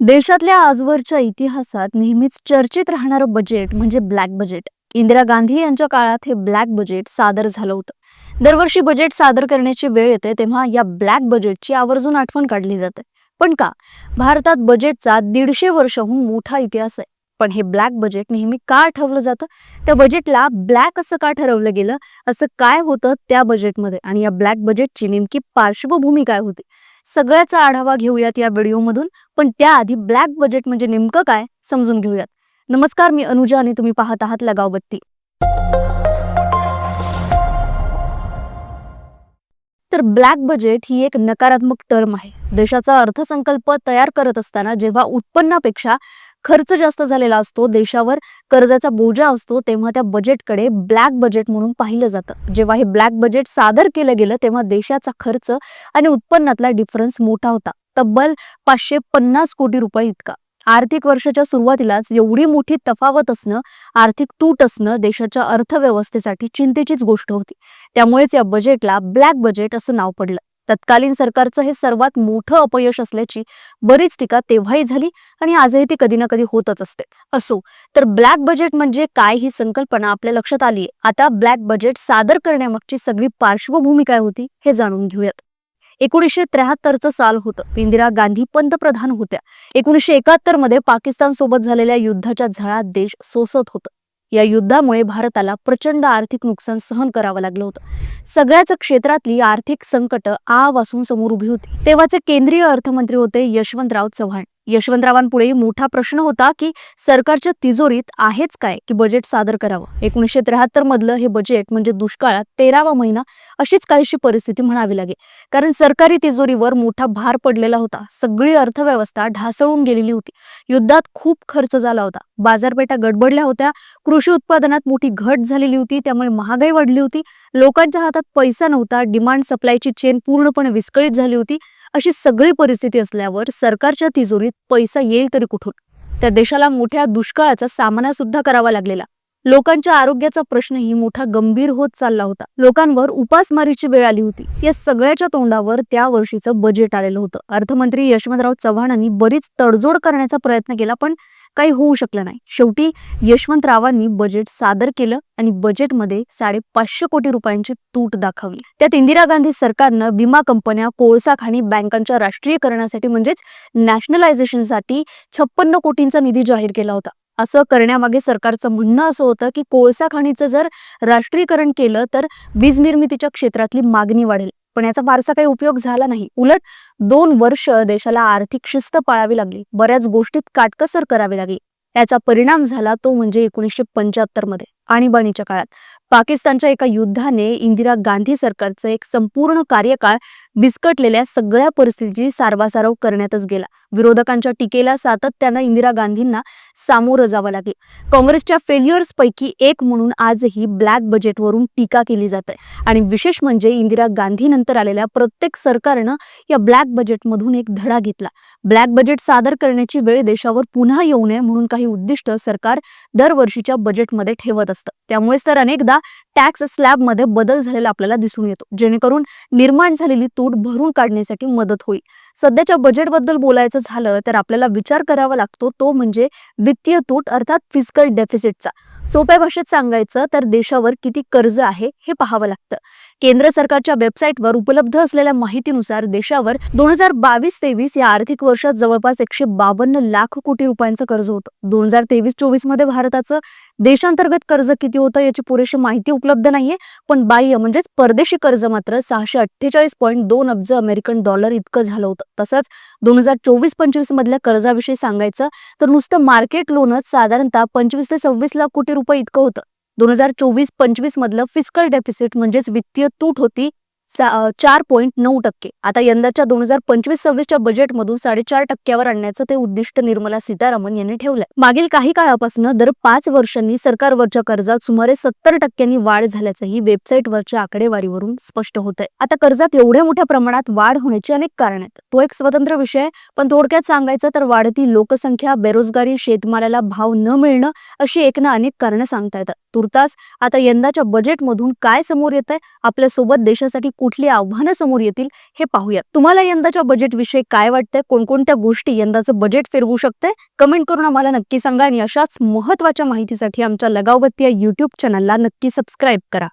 देशातल्या आजवरच्या इतिहासात नेहमीच चर्चेत राहणारं बजेट म्हणजे ब्लॅक बजेट इंदिरा गांधी यांच्या काळात हे ब्लॅक बजेट सादर झालं होतं. दरवर्षी बजेट सादर करण्याची वेळ येते तेव्हा या ब्लॅक बजेटची आवर्जून आठवण काढली जाते. पण का? भारतात बजेटचा दीडशे वर्षाहून मोठा इतिहास आहे. पण हे ब्लॅक बजेट नेहमी का आठवलं जातं? त्या बजेटला ब्लॅक असं का ठरवलं गेलं? असं काय होतं त्या बजेटमध्ये आणि या ब्लॅक बजेटची नेमकी पार्श्वभूमी काय होती? सगळ्याचा आढावा घेऊयात या व्हिडिओमधून पण त्याआधी ब्लॅक बजेट म्हणजे नेमकं काय समजून घेऊयात. नमस्कार मी अनुजा आणि तुम्ही पाहत आहात लगाव बत्ती तर ब्लॅक बजेट ही एक नकारात्मक टर्म आहे. देशाचा अर्थसंकल्प तयार करत असताना जेव्हा उत्पन्नापेक्षा खर्च जास्त झालेला असतो देशावर कर्जाचा बोजा असतो तेव्हा त्या बजेटकडे ब्लॅक बजेट म्हणून पाहिलं जातं. जेव्हा हे ब्लॅक बजेट सादर केलं गेलं तेव्हा देशाचा खर्च आणि उत्पन्नातला डिफरन्स मोठा होता. तब्बल पाचशे पन्नास कोटी रुपये इतका. आर्थिक वर्षाच्या सुरुवातीलाच एवढी मोठी तफावत असणं आर्थिक तूट असणं देशाच्या अर्थव्यवस्थेसाठी चिंतेचीच गोष्ट होती. त्यामुळेच या बजेटला ब्लॅक बजेट असं नाव पडलं. तत्कालीन सरकारचं हे सर्वात मोठं अपयश असल्याची बरीच टीका तेव्हाही झाली आणि आजही ती कधी ना कधी होतच असते. असो तर ब्लॅक बजेट म्हणजे काय ही संकल्पना आपल्या लक्षात आली आता ब्लॅक बजेट सादर करण्यामागची सगळी पार्श्वभूमी काय होती हे जाणून घेऊयात. एकोणीसशे त्र्याहत्तरचं साल होतं. इंदिरा गांधी पंतप्रधान होत्या. एकोणीसशे एकाहत्तरमध्ये पाकिस्तान सोबत झालेल्या युद्धाच्या झळात देश सोसत होतं. या युद्धामुळे भारताला प्रचंड आर्थिक नुकसान सहन करावं लागलं होतं. सगळ्याच क्षेत्रातली आर्थिक संकट आ वासून समोर उभी होती. तेव्हाचे केंद्रीय अर्थमंत्री होते यशवंतराव चव्हाण. यशवंतरावांपुढे मोठा प्रश्न होता की सरकारच्या तिजोरीत आहेच काय की बजेट सादर करावं? एकोणीसशे त्र्याहत्तर मधलं हे बजेट म्हणजे दुष्काळात तेरावा महिना अशीच काहीशी परिस्थिती म्हणावी लागेल. कारण सरकारी तिजोरीवर मोठा भार पडलेला होता. सगळी अर्थव्यवस्था ढासळून गेलेली होती. युद्धात खूप खर्च झाला होता. बाजारपेठा गडबडल्या होत्या. कृषी उत्पादनात मोठी घट झालेली होती. त्यामुळे महागाई वाढली होती. लोकांच्या हातात पैसा नव्हता. डिमांड सप्लायची चेन पूर्णपणे विस्कळीत झाली होती. अशी सगळी परिस्थिती असल्यावर सरकारच्या तिजोरीत पैसा येईल तरी कुठून? त्या देशाला मोठ्या दुष्काळाचा सामना सुद्धा करावा लागलेला. लोकांच्या आरोग्याचा प्रश्नही मोठा गंभीर होत चालला होता. लोकांवर उपासमारीची वेळ आली होती. या सगळ्याच्या तोंडावर त्या वर्षीचं बजेट आलेलं होतं. अर्थमंत्री यशवंतराव चव्हाणांनी बरीच तडजोड करण्याचा प्रयत्न केला पण काही होऊ शकलं नाही. शेवटी यशवंतरावांनी बजेट सादर केलं आणि बजेटमध्ये साडेपाचशे कोटी रुपयांची तूट दाखवली. त्यात इंदिरा गांधी सरकारनं विमा कंपन्या कोळसा खाणी बँकांच्या राष्ट्रीयकरणासाठी म्हणजेच नॅशनलायझेशनसाठी छप्पन्न कोटींचा निधी जाहीर केला होता. असं करण्यामागे सरकारचं म्हणणं असं होतं की कोळसा खाणीचं जर राष्ट्रीयकरण केलं तर वीज निर्मितीच्या क्षेत्रातली मागणी वाढेल. पण याचा फारसा काही उपयोग झाला नाही. उलट दोन वर्ष देशाला आर्थिक शिस्त पाळावी लागली. बऱ्याच गोष्टीत काटकसर करावी लागली. याचा परिणाम झाला तो म्हणजे एकोणीसशे पंच्याहत्तरमध्ये आणीबाणीच्या काळात. पाकिस्तानच्या एका युद्धाने इंदिरा गांधी सरकारचं एक संपूर्ण कार्यकाळ विस्कटलेल्या सगळ्या परिस्थितीची सारवासारव करण्यातच गेला. विरोधकांच्या टीकेला सातत्यानं इंदिरा गांधींना सामोरं जावं लागलं. काँग्रेसच्या फेल्युअर्स पैकी एक म्हणून आजही ब्लॅक बजेटवरून टीका केली जाते. आणि विशेष म्हणजे इंदिरा गांधी नंतर आलेल्या प्रत्येक सरकारनं या ब्लॅक बजेटमधून एक धडा घेतला. ब्लॅक बजेट सादर करण्याची वेळ देशावर पुन्हा येऊ नये म्हणून काही उद्दिष्ट सरकार दरवर्षीच्या बजेटमध्ये ठेवत असतं. त्यामुळेच तर अनेकदा टॅक्स स्लॅबमध्ये बदल झालेला आपल्याला दिसून येतो. जेणेकरून निर्माण झालेली तूट भरून काढण्यासाठी मदत होईल. सध्याच्या बजेटबद्दल बोलायचं झालं तर आपल्याला विचार करावा लागतो. तो म्हणजे वित्तीय तूट अर्थात फिजिकल डेफिसिटचा सोप्या भाषेत सांगायचं तर देशावर किती कर्ज आहे हे पाहावं लागतं. केंद्र सरकारच्या वेबसाईटवर उपलब्ध असलेल्या माहितीनुसार देशावर दोन हजार बावीस तेवीस या आर्थिक वर्षात जवळपास एकशे बावन्न लाख कोटी रुपयांचं कर्ज होतं. दोन हजार तेवीस चोवीसमध्ये भारताचं देशांतर्गत कर्ज किती होतं याची पुरेशी माहिती उपलब्ध नाहीये. पण बाह्य म्हणजेच परदेशी कर्ज मात्र सहाशे अठ्ठेचाळीस पॉईंट दोन अब्ज अमेरिकन डॉलर इतकं झालं होतं. तसंच दोन हजार चोवीस पंचवीस मधल्या कर्जाविषयी सांगायचं तर नुसतं मार्केट लोनच साधारणतः पंचवीस ते सव्वीस लाख कोटी रुपये इतकं होतं. दोन हजार चोवीस पंचवीस मधलं फिस्कल डेफिसिट म्हणजेच वित्तीय तूट होती. चार पॉईंट नऊ टक्के. आता यंदाच्या दोन हजार पंचवीस सव्वीसच्या बजेटमधून साडेचार टक्क्यावर आणण्याचं ते उद्दिष्ट निर्मला सीतारामन यांनी ठेवलंय. मागील काही काळापासून दर पाच वर्षांनी सरकारवरच्या कर्जात सुमारे सत्तर टक्क्यांनी वाढ झाल्याचंही वेबसाईटवरच्या आकडेवारीवरून स्पष्ट होत आहे आता कर्जात एवढ्या मोठ्या प्रमाणात वाढ होण्याची अनेक कारण आहेत. तो एक स्वतंत्र विषय पण थोडक्यात सांगायचं तर वाढती लोकसंख्या बेरोजगारी शेतमालाला भाव न मिळणं अशी एक ना अनेक कारणं सांगता येतात. तुर्तास आता यंदाच्या बजेटमधून काय समोर येत आहे आपल्यासोबत देशासाठी कुठली आव्हानं समोर येतील हे पाहूयात. तुम्हाला यंदाच्या बजेटविषयी काय वाटतंय? कोणकोणत्या गोष्टी यंदाचं बजेट फिरवू शकते कमेंट करून आम्हाला नक्की सांगा आणि अशाच महत्त्वाच्या माहितीसाठी आमच्या लगावबत्ती या युट्यूब चॅनलला नक्की सबस्क्राईब करा.